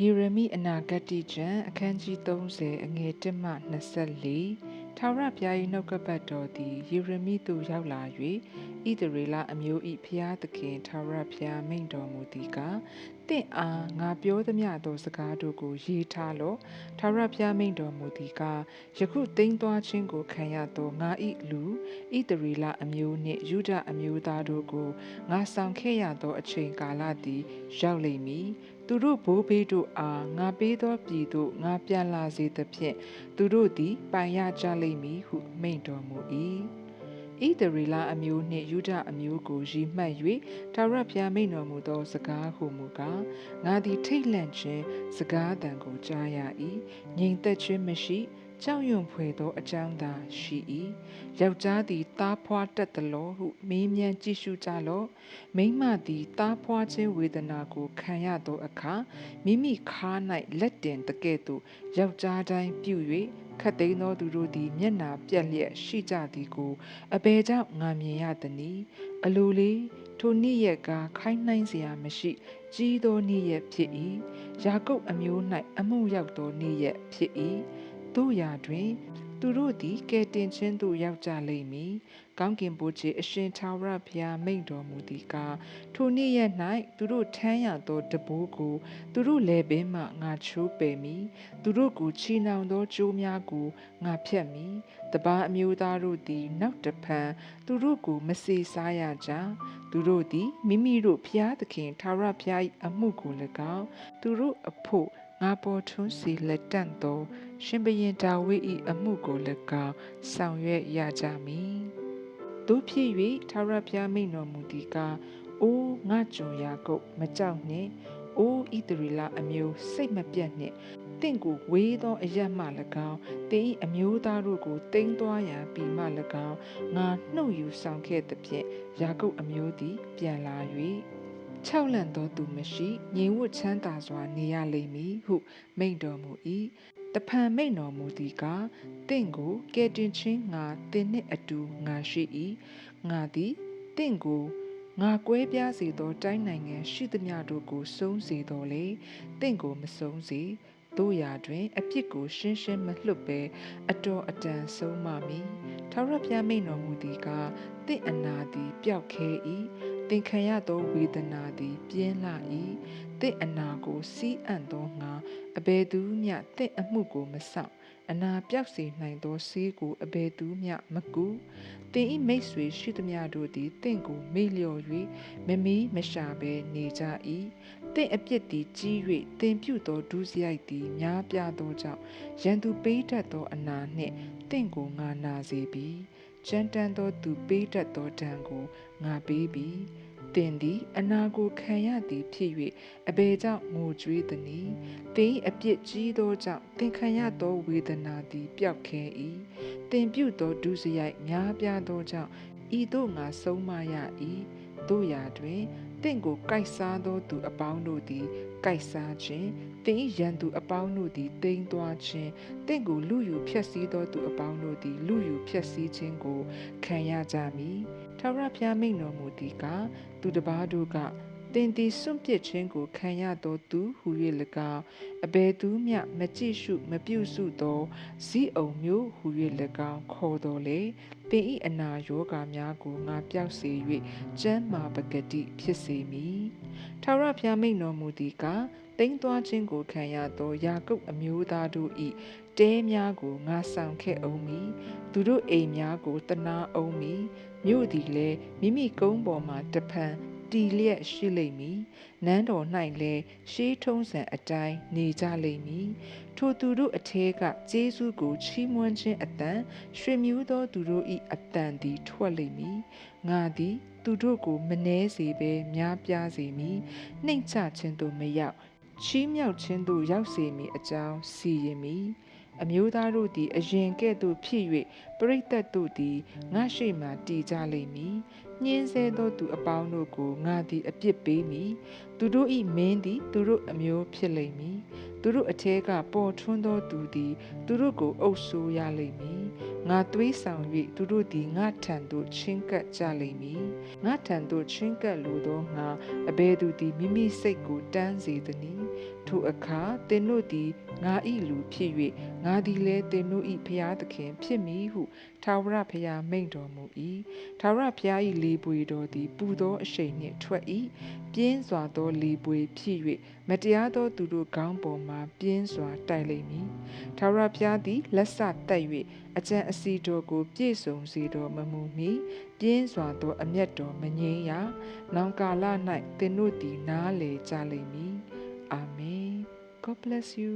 ယေရမိအနာဂတ်တိကျမ်းအခန်းကြီး30အငယ်1မှ24ထာဝရဘုရား၏နှုတ်ကပတ်တော်သည်ယေရမိသို့ရောက်လာ၍ဣသရေလအမျိုး၏ဘုရားသခင်ထာဝရဘုရားမိန့်တော်မူသည်ကားတင့်အားငါပြောသမျှသောစကားတို့ကိုရေးထားလော့ထာဝရဘုရားမိန့်တော်မူသည်ကားယခုသိမ်းသွားခြင်းကိုခံရသောငါ၏လူဣသရေလအမျိုးနှင့်ယူဒအမျိုးသားတို့ကိုငါဆောင်ခဲ့ရသောအချိန်ကာလသည်ရောက်လိမ့်မည် သူတို့ဘိုးဘေးတို့အားငါပေးသောပြည်သို့ငါပြန်လာစေသဖြင့်သူတို့သည်ပိုင်ရကြလိမ့်မည်ဟုမိန့်တော်မူ၏ဣသရေလအမျိုးနှင့်ယူဒအမျိုးကိုရည်မှတ်၍ထာဝရဘုရားမိန့်တော်မူသောစကားဟုမူကားငါသည်ထိတ်လန့်ခြင်းစကားတန်ကိုကြားရ၏ငြိမ်သက်ခြင်းမရှိ ကြောက်ရွံ့ဖွယ်သောအကြောင်းသာရှိ၏ယောက်ျားသည်သားဖွာတက်သလိုဟုမေးမြန်းကြည့်ရှုကြလော့မိန်းမသည်သားဖွာခြင်းဝေဒနာကိုခံရသောအခါမိမိခါ၌လက်တင်တကဲ့သို့ယောက်ျားတိုင်းပြု၍ခတ်သိမ်းသောသူတို့သည်မျက်နာပြက်လျက်ရှိကြသည်ကိုအဘယ်ကြောင့်ငာမြင်ရသနည်းအလိုလေးထိုနေ့ရက်ကခိုင်းနှိုင်းစရာမရှိကြီးသောနေ့ရက်ဖြစ်၏ယာကုပ်အမျိုး၌အမှုရောက်သောနေ့ရက်ဖြစ်၏ တို့ရာတွင် သူတို့သည်ကဲတင်ခြင်းသို့ရောက်ကြလိမ့်မည်။ကောင်းကင်ဘုရားအရှင်ထာဝရဘုရားမိန့်တော်မူသည်ကားထိုနေ့ရက်၌သူတို့ထမ်းရသောတဘိုးကို သူတို့လည်းပင်မှငါချိုးပယ်မည်။သူတို့ကိုချီနှောင်သောကြိုးများကိုငါဖြတ်မည်။တပားအမျိုးသားတို့သည် နောက်တဖန်သူတို့ကိုမစေစားရကြ။သူတို့သည်မိမိတို့ဘုရားသခင်ထာဝရဘုရား၏အမှုကို၎င်းသူတို့အဖို့ ငါပေါ်ထွန်းစီလက်တန့်သော ရှင်ဘရင်ဒါဝိဒ်၏အမှုကို၎င်းဆောင်ရွက်ရကြမည်တို့ဖြစ်၍ထာဝရဘုရားမိန့်တော်မူသည်ကားအိုးငါကြုံရာကုတ်မကြောက်နှင့်အိုးဣသရေလအမျိုးစိတ်မပြတ်နှင့်တင့်ကိုဝေးသောအရက်မှ၎င်းတင်း၏အမျိုးသားတို့ကိုတိမ့်သွားရာပြီးမှ၎င်းငါနှုတ်ယူဆောင်ခဲ့သဖြင့်ယာကုပ်အမျိုးသည်ပြန်လာ၍ ခြောက်လန့်သောသူမရှိငြိမ်ဝတ်ချမ်းသာစွာနေရလိမ့်မည်ဟု မိန့်တော်မူ၏တဖန်မိန့်တော်မူသည်ကားတင့်ကိုကဲတင်ချင်းငါတင်းနှင့်အတူငါရှိ၏ငါသည်တင့်ကိုငါကွဲပြားစေသောတိုင်းနိုင်ငံရှိသမျှတို့ကိုစုံးစေတော်လေတင့်ကိုမစုံးစေတို့ရာတွင် အပြစ်ကိုရှင်းရှင်းမလွတ်ပဲအတော်အတန်ဆုံးမမည်ထာဝရဘုရားမိန့်တော်မူသည်ကားတင့်အနာသည်ပျောက်ခဲ၏ သင်ခံရသောဝေဒနာသည် ပြင်းလာ၏တင့်အနာကိုစီးအံ့သောငါအဘယ်သူမျှတင့်အမှုကိုမဆောင်အနာပြောက်စေနိုင်သောဆေးကိုအဘယ်သူမျှမကူတင်ဤမိတ်ဆွေရှိသမျှတို့သည်တင့်ကိုမေ့လျော်၍မမီးမရှာဘဲနေကြ၏တင့်အပြစ်သည်ကြီး၍တင်ပြုသောဒုစရိုက်သည်များပြားသောကြောင့်ရန်သူပေးတတ်သောအနာနှင့်တင့်ကိုငါနာစေပြီ ကြမ်းတမ်းသောသူပေးတတ်သောဒဏ်ကိုငါပေးပြီတင်သည်အနာကိုခံရသည်ဖြစ်၍အဘယ်ကြောင့်ငိုကြွေးသနည်းတင်အပြစ်ကြီးသောကြောင့်သင်ခံရသောဝေဒနာသည်ပျောက်ခဲ၏တင်ပြုသောဒုစရိုက်များပြားသောကြောင့်ဤသို့ငါဆုံးမရ၏တို့ရာတွင် တင့်ကိုကြိုက်စားသောသူအပေါင်းတို့သည်ကြိုက်စားခြင်းတင်ရန်သူအပေါင်းတို့သည်တိမ်သွားခြင်းတင့်ကိုလူယူဖျက်ဆီးသောသူအပေါင်းတို့သည်လူယူဖျက်ဆီးခြင်းကိုခံရကြမည်ထာဝရဘုရားမိန့်တော်မူသည်ကသူတစ်ပါးတို့က တင်သည်စွန့်ပစ်ခြင်းကိုခံရသောသူဟု၍၎င်းအဘယ်သူမျှမကြည့်ရှုမပြုစုသောဇီးအုံမျိုးဟု၍၎င်းခေါ်တော်လေတင်ဤအနာယောဂါများကိုငါပျောက်စေ၍ကျမ်းမာပဂတိဖြစ်စေမည်ထာဝရဘုရားမိန့်တော်မူသည်ကတိမ့်သွားခြင်းကိုခံရသောယာကုပ်အမျိုးသားတို့၏တဲများကိုငါဆောင်ခဲ့အောင်မည်သူတို့အိမ်များကိုတနာအောင်မည်မြို့သည်လည်းမိမိကုန်းပေါ်မှတဖန် တီလျက်ရှိလိမ့်မည်နန်းတော်၌လည်းရှေးထုံးစံအတိုင်းနေကြလိမ့်မည်ထိုသူတို့အထဲကဂျေဇုကိုချီးမွမ်းခြင်းအတန်ရွှေမြူးသောသူတို့၏အတန်သည်ထွက်လိမ့်မည်ငါသည်သူတို့ကိုမနှဲစေဘဲများပြားစေမည်နှိမ့်ချခြင်းသို့မရောက်ချီးမြှောက်ခြင်းသို့ရောက်စေမည်အကြောင်းစီရင်မည်အမျိုးသားတို့သည်အရင်ကဲ့သို့ဖြစ်၍ပရိသတ်တို့သည်ငါရှိမှတည်ကြလိမ့်မည် ညင်းဆဲသောသူအပေါင်းတို့ကိုငါသည်အပြစ်ပေးမည်သူတို့၏မင်းသည်သူတို့အမျိုးဖြစ်လိမ့်မည်သူတို့အထက်ကပေါ်ထွန်းသောသူသည်သူတို့ကိုအုပ်ဆိုးရလိမ့်မည်ငါသွေးဆောင်၍သူတို့သည်ငါထံသို့ချင်းကပ်ကြလိမ့်မည်ငါထံသို့ချင်းကပ်လိုသောငါအဘယ်သူသည်မိမိစိတ်ကိုတန်းစေသနည်း ထိုအခါသင်တို့သည်ငါဤလူဖြစ်၍ငါသည်လည်းသင်တို့ဤဖျားသခင်ဖြစ်မည်ဟုထာဝရဘုရားမိန့်တော်မူ၏ထာဝရဘုရား၏လေပွေတော်သည်ပူသောအရှိန်နှင့်ထွက်၏ပြင်းစွာသောလေပွေဖြစ်၍မတရားသောသူတို့ခေါင်းပေါ်မှပြင်းစွာတိုက်လိမ့်မည်ထာဝရဘုရားသည်လက်ဆတက်၍အကြံအစီတော်ကိုပြည့်စုံစေတော်မမူမီပြင်းစွာသောအမျက်တော်မငြိမ်းရနောင်ကာလ၌သင်တို့သည်နားလေကြလိမ့်မည် အာမင် God bless you